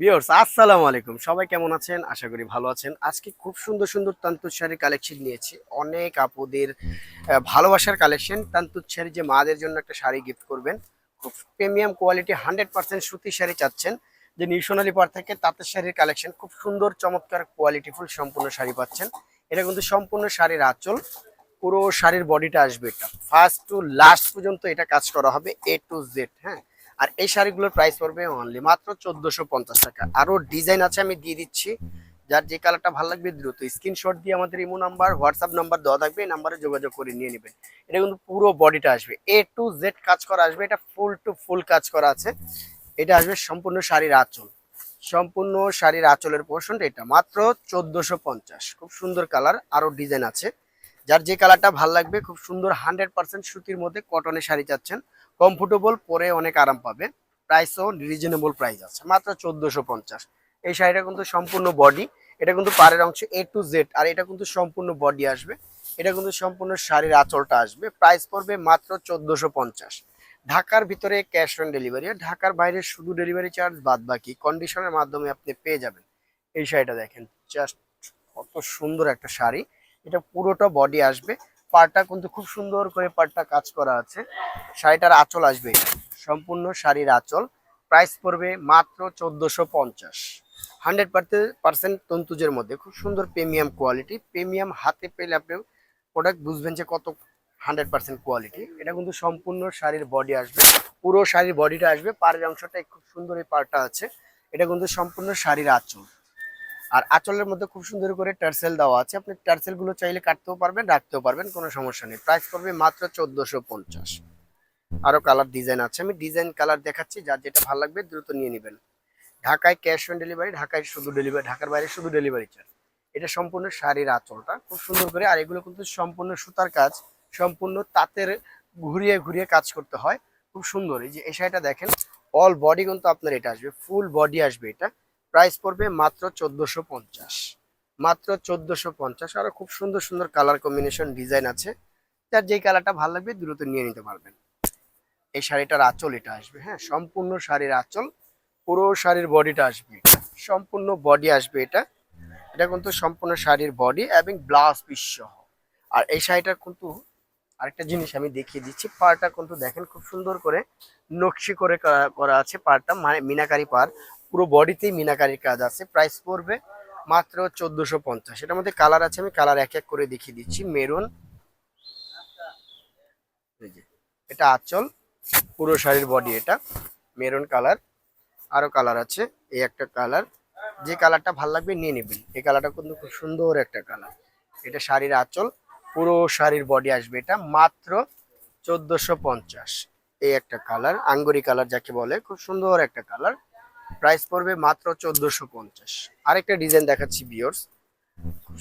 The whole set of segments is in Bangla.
ভিউয়ার্স, আসসালামু আলাইকুম। সবাই কেমন আছেন? আশা করি ভালো আছেন। আজকে খুব সুন্দর সুন্দর তান্তুর শাড়ির কালেকশন নিয়েছি। অনেক আপুদের ভালোবাসার কালেকশন তান্তুর শাড়ি যে মাদের জন্য একটা শাড়ি গিফট করবেন। খুব প্রিমিয়াম কোয়ালিটি হান্ড্রেড পার্সেন্ট সুতি শাড়ি চাচ্ছেন। যে নিশোনালি পার থেকে তাঁতের শাড়ির কালেকশন খুব সুন্দর, চমৎকার কোয়ালিটিফুল সম্পূর্ণ শাড়ি পাচ্ছেন। এটা কিন্তু সম্পূর্ণ শাড়ির আঁচল। পুরো শাড়ির বডিটা আসবে এটা। ফার্স্ট টু লাস্ট পর্যন্ত এটা কাজ করা হবে এ টু জেড হ্যাঁ? আর এই শাড়িগুলোর প্রাইস পড়বে অনলি মাত্র চোদ্দশো পঞ্চাশ টাকা। আরও ডিজাইন আছে, আমি দিয়ে দিচ্ছি। যার যে কালারটা ভালো লাগবে দ্রুত স্ক্রিনশট দিয়ে আমাদের ইমো নাম্বার হোয়াটসঅ্যাপ নাম্বার দেওয়া থাকবে, এই নাম্বারে যোগাযোগ করে নিয়ে নেবেন। এটা কিন্তু পুরো বডিটা আসবে। এ টু জেড কাজ করা আসবে, এটা ফুল টু ফুল কাজ করা আছে। এটা আসবে সম্পূর্ণ শাড়ির আঁচল। সম্পূর্ণ শাড়ির আঁচলের পোর্শনটা এটা, মাত্র চোদ্দশো পঞ্চাশ। খুব সুন্দর কালার আরও ডিজাইন আছে। যার যে কালারটা ভালো লাগবে, খুব সুন্দর হান্ড্রেড পার্সেন্ট সুতির মধ্যে কটনের শাড়ি চাচ্ছেন কমফোর্টেবল পরে অনেক আরাম পাবে। প্রাইসও রিজনেবল প্রাইস আছে, মাত্র চোদ্দশো পঞ্চাশ। এই শাড়িটা কিন্তু সম্পূর্ণ বডি এটা কিন্তু পাড়ের অংশ এ টু জেড আর এটা কিন্তু সম্পূর্ণ বডি আসবে। এটা কিন্তু সম্পূর্ণ শাড়ির আঁচলটা আসবে প্রাইস পড়বে মাত্র চোদ্দশো পঞ্চাশ। ঢাকার ভিতরে ক্যাশ অন ডেলিভারি ঢাকার বাইরে শুধু ডেলিভারি চার্জ বাদ বাকি কন্ডিশনের মাধ্যমে আপনি পেয়ে যাবেন। এই শাড়িটা দেখেন জাস্ট কত সুন্দর একটা শাড়ি। এটা পুরোটা বডি আসবে পাড়টা কিন্তু খুব সুন্দর করে পাড়টা কাজ করা আছে। শাড়িটার আঁচল আসবে, সম্পূর্ণ শাড়ির আঁচল। প্রাইস পড়বে মাত্র চোদ্দশো পঞ্চাশ। হান্ড্রেড পার্সেন্ট তন্তুজের মধ্যে। খুব সুন্দর প্রিমিয়াম কোয়ালিটি। প্রিমিয়াম হাতে পেলে আপনি প্রোডাক্ট বুঝবেন যে কত হান্ড্রেড পার্সেন্ট কোয়ালিটি। এটা কিন্তু সম্পূর্ণ শাড়ির বডি আসবে। পুরো শাড়ির বডিটা আসবে। পাড়ের অংশটা খুব সুন্দর এই পাড়টা আছে। এটা কিন্তু সম্পূর্ণ শাড়ির আঁচল। আর আঁচলের মধ্যে খুব সুন্দর করে টার্সেল দেওয়া আছে। আপনি টার্সেলগুলো চাইলে কাটতেও পারবেন, রাখতেও পারবেন, কোনো সমস্যা নেই। প্রাইস পড়বে মাত্র চোদ্দশো পঞ্চাশ। আরও কালার ডিজাইন আছে। আমি ডিজাইন কালার দেখাচ্ছি যার যেটা ভালো লাগবে দ্রুত নিয়ে নেবেন। ঢাকায় ক্যাশ অন ডেলিভারি, ঢাকায় শুধু ডেলিভারি, ঢাকার বাইরে শুধু ডেলিভারি চার্জ। এটা সম্পূর্ণ শাড়ির আঁচলটা, খুব সুন্দর করে। আর এগুলো কিন্তু সম্পূর্ণ সুতার কাজ, সম্পূর্ণ তাঁতের ঘুরিয়ে ঘুরিয়ে কাজ করতে হয়। খুব সুন্দর। এই যে এই শাড়িটা দেখেন অল বডি কিন্তু আপনার এটা আসবে ফুল বডি আসবে এটা। প্রাইস পড়বে মাত্র চোদ্দশো পঞ্চাশ। মাত্র চোদ্দশো পঞ্চাশ, আরও খুব সুন্দর সুন্দর কালার কম্বিনেশন ডিজাইন আছে। যার যেই কালারটা ভালো লাগবে দ্রুত নিয়ে নিতে পারবেন। এই শাড়িটার আঁচল এটা আসবে হ্যাঁ? সম্পূর্ণ শাড়ির আঁচল, পুরো শাড়ির বডিটা আসবে। সম্পূর্ণ বডি আসবে এটা। এটা কিন্তু সম্পূর্ণ শাড়ির বডি এবং ব্লাউজ পিস সহ। আর এই শাড়িটার কিন্তু আরেকটা জিনিস আমি দেখিয়ে দিচ্ছি, পাড়টা কিন্তু দেখেন খুব সুন্দর করে নকশি করা- করা আছে পাড়টা মানে মিনাকারি পাড়। পুরো বডিতেই মিনাকারির কাজ আছে। প্রাইস পড়বে মাত্র চোদ্দশো পঞ্চাশ। এটার মধ্যে কালার আছে, আমি কালার এক এক করে দেখিয়ে দিচ্ছি। মেরুন এটা আঁচল, পুরো শাড়ির বডি এটা মেরুন কালার আরও কালার আছে, এই একটা কালার যে কালারটা ভালো লাগবে নিয়ে নেবেন। এই কালারটা কিন্তু খুব সুন্দর একটা কালার এটা শাড়ির আঁচল, পুরো শাড়ির বডি আসবে এটা, মাত্র চোদ্দশো পঞ্চাশ। এই একটা কালার আঙ্গুরি কালার যাকে বলে, খুব সুন্দর একটা কালার প্রাইস পড়বে মাত্র চোদ্দশো পঞ্চাশ। আরেকটা ডিজাইন দেখাচ্ছি বিয়র্স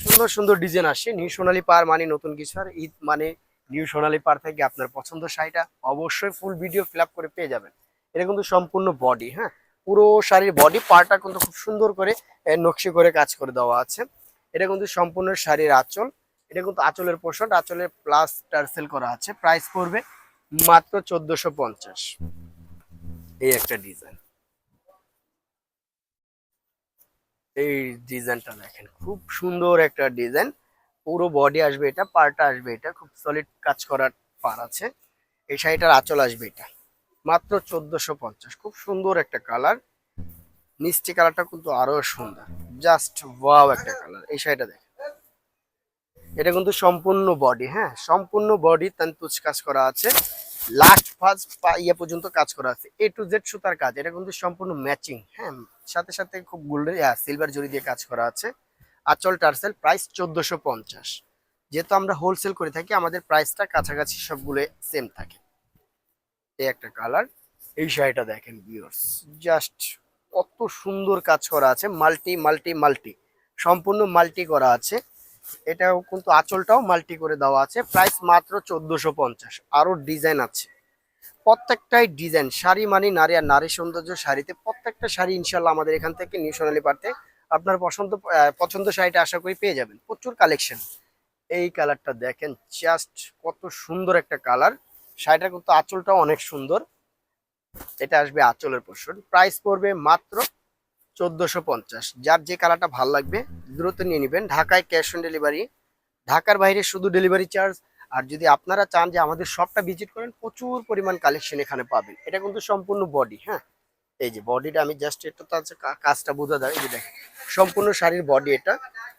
সুন্দর সুন্দর ডিজাইন আসে। নিউ সোনালি পার মানে নতুন কিছু। আর ঈদ মানে নিউ সোনালি পার থেকে আপনার পছন্দ শাড়িটা অবশ্যই ফুল ভিডিও ফিল করে পেয়ে যাবেন। এটা কিন্তু সম্পূর্ণ বডি হ্যাঁ? পুরো শাড়ির বডি পারটা কিন্তু খুব সুন্দর করে নকশি করে কাজ করে দেওয়া আছে। এটা কিন্তু সম্পূর্ণ শাড়ির আঁচল। এটা কিন্তু আঁচলের পোষণ আঁচলের প্লাস টার্সেল করা আছে। প্রাইস পড়বে মাত্র চোদ্দশো পঞ্চাশ। এই একটা ডিজাইন এই ডিজাইনটা দেখেন, খুব সুন্দর একটা ডিজাইন। পুরো বডি আসবে এটা পার্টটা আসবে এটা, খুব সলিড কাজ করার পার আছে। এই শাড়িটার আঁচল আসবে এটা, মাত্র চোদ্দশো পঞ্চাশ। খুব সুন্দর একটা কালার মিষ্টি কালারটা কিন্তু আরও সুন্দর। জাস্ট ওয়াও একটা কালার এই শাড়িটা দেখেন। এটা কিন্তু সম্পূর্ণ বডি হ্যাঁ? সম্পূর্ণ বডি তান্তুজ কাজ করা আছে। লাস্ট ফার্স্ট ইয়ে পর্যন্ত কাজ করা আছে। এ টু জেড সুতার কাজ। এটা কিন্তু সম্পূর্ণ ম্যাচিং হ্যাঁ? সাথে সাথে খুব গোল্ডেন সিলভার জরি দিয়ে কাজ করা আছে। আচল, টার্সেল প্রাইস চোদ্দশো পঞ্চাশ। যেহেতু আমরা হোলসেল করে থাকি, আমাদের প্রাইসটা কাছাকাছি সবগুলো সেম থাকে। এই একটা কালার এই শাড়িটা দেখেন ভিউয়ার্স জাস্ট কত সুন্দর কাজ করা আছে মাল্টি মাল্টি মাল্টি সম্পূর্ণ মাল্টি করা আছে। এটাও কিন্তু আঁচলটাও মাল্টি করে দেওয়া আছে। প্রাইস মাত্র চোদ্দশো পঞ্চাশ। আরও ডিজাইন আছে। প্রত্যেকটাই ডিজাইন শাড়ি মানে নারী আর নারী সৌন্দর্য শাড়িতে, প্রত্যেকটা শাড়ি ইনশাল্লাহ আমাদের এখান থেকে নিউ সোনালী পারতে আপনার পছন্দ পছন্দ শাড়িটা আশা করি পেয়ে যাবেন। প্রচুর কালেকশন এই কালারটা দেখেন জাস্ট কত সুন্দর একটা কালার শাড়িটার কিন্তু আঁচলটাও অনেক সুন্দর। এটা আসবে আঁচলের পোর্শন প্রাইস পড়বে মাত্র চোদ্দোশো পঞ্চাশ। যার যে কালারটা ভালো লাগবে, দ্রুত নিয়ে নেবেন। ঢাকায় ক্যাশ অন ডেলিভারি ঢাকার বাইরে শুধু ডেলিভারি চার্জ আর যদি আপনারা চান যে আমাদের শপটা ভিজিট করেন, প্রচুর পরিমাণ কালেকশন এখানে পাবেন। এটা কিন্তু সম্পূর্ণ বডি হ্যাঁ? এই যে বডিটা আমি জাস্ট একটু তার কাজটা বোঝা যায়। যে দেখেন, সম্পূর্ণ শাড়ির বডি এটা।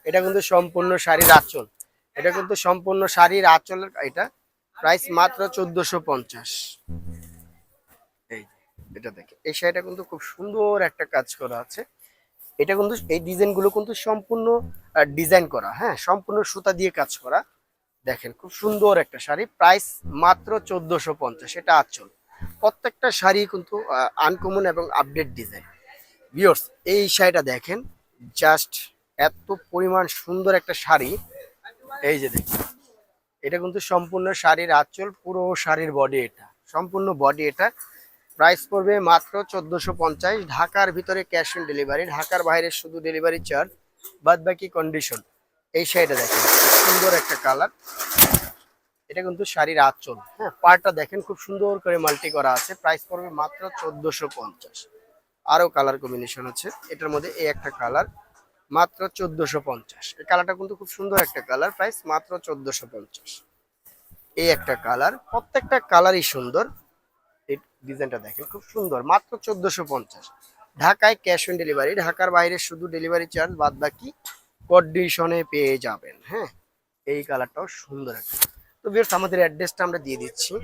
এটা কিন্তু সম্পূর্ণ শাড়ির আঁচল। এটা কিন্তু সম্পূর্ণ শাড়ির আঁচলের এটা প্রাইস মাত্র চোদ্দশো পঞ্চাশ। এই এটা দেখে এই শাড়িটা কিন্তু খুব সুন্দর একটা কাজ করা আছে। এটা কিন্তু এই ডিজাইনগুলো কিন্তু সম্পূর্ণ ডিজাইন করা হ্যাঁ? সম্পূর্ণ সুতা দিয়ে কাজ করা। দেখেন, খুব সুন্দর একটা শাড়ি। প্রাইস মাত্র চোদ্দশো পঞ্চাশ, এটা আঁচল প্রত্যেকটা শাড়ি কিন্তু আনকমন এবং আপডেট ডিজাইন ভিউয়ার্স এই শাড়িটা দেখেন জাস্ট এত পরিমাণ সুন্দর একটা শাড়ি। এই যে দেখুন, এটা কিন্তু সম্পূর্ণ শাড়ির আঁচল, পুরো শাড়ির বডি এটা। সম্পূর্ণ বডি এটা। প্রাইস পড়বে মাত্র চোদ্দোশো পঞ্চাশ। ঢাকার ভিতরে ক্যাশ অন ডেলিভারি ঢাকার বাইরে শুধু ডেলিভারি চার্জ বাদ বাকি কন্ডিশন এই শাড়িটা দেখেন সুন্দর একটা কালার। এটা কিন্তু শাড়ির আঁচল। হ্যাঁ পাড়টা দেখেন, খুব সুন্দর করে মাল্টি করা আছে। প্রাইস পড়বে মাত্র চোদ্দোশো পঞ্চাশ। আরও কালার কম্বিনেশন আছে। এটার মধ্যে এই একটা কালার, মাত্র চোদ্দোশো পঞ্চাশ। এই কালারটা কিন্তু খুব সুন্দর একটা কালার, প্রাইস মাত্র চোদ্দোশো পঞ্চাশ। এই একটা কালার, প্রত্যেকটা কালারই সুন্দর। এই ডিজাইনটা দেখেন, খুব সুন্দর, মাত্র চোদ্দোশো পঞ্চাশ। ঢাকায় ক্যাশ অন ডেলিভারি ঢাকার বাইরে শুধু ডেলিভারি চার্জ বাদ বাকি কন্ডিশনে পেয়ে যাবেন হ্যাঁ? এই কালারটাও সুন্দর একটা। তো বিয়ার্স আমাদের অ্যাড্রেসটা আমরা দিয়ে দিচ্ছি।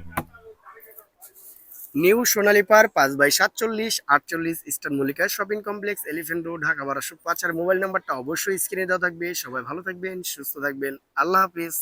নিউ সোনালী পার পাঁচ বাই সাতচল্লিশ, আটচল্লিশ Eastern Mallika Shopping Complex Elephant Road Dhaka বারোশো পাঁচ। আর মোবাইল নাম্বারটা অবশ্যই স্ক্রিনে দেওয়া থাকবে। সবাই ভালো থাকবেন, সুস্থ থাকবেন। আল্লাহ হাফিজ।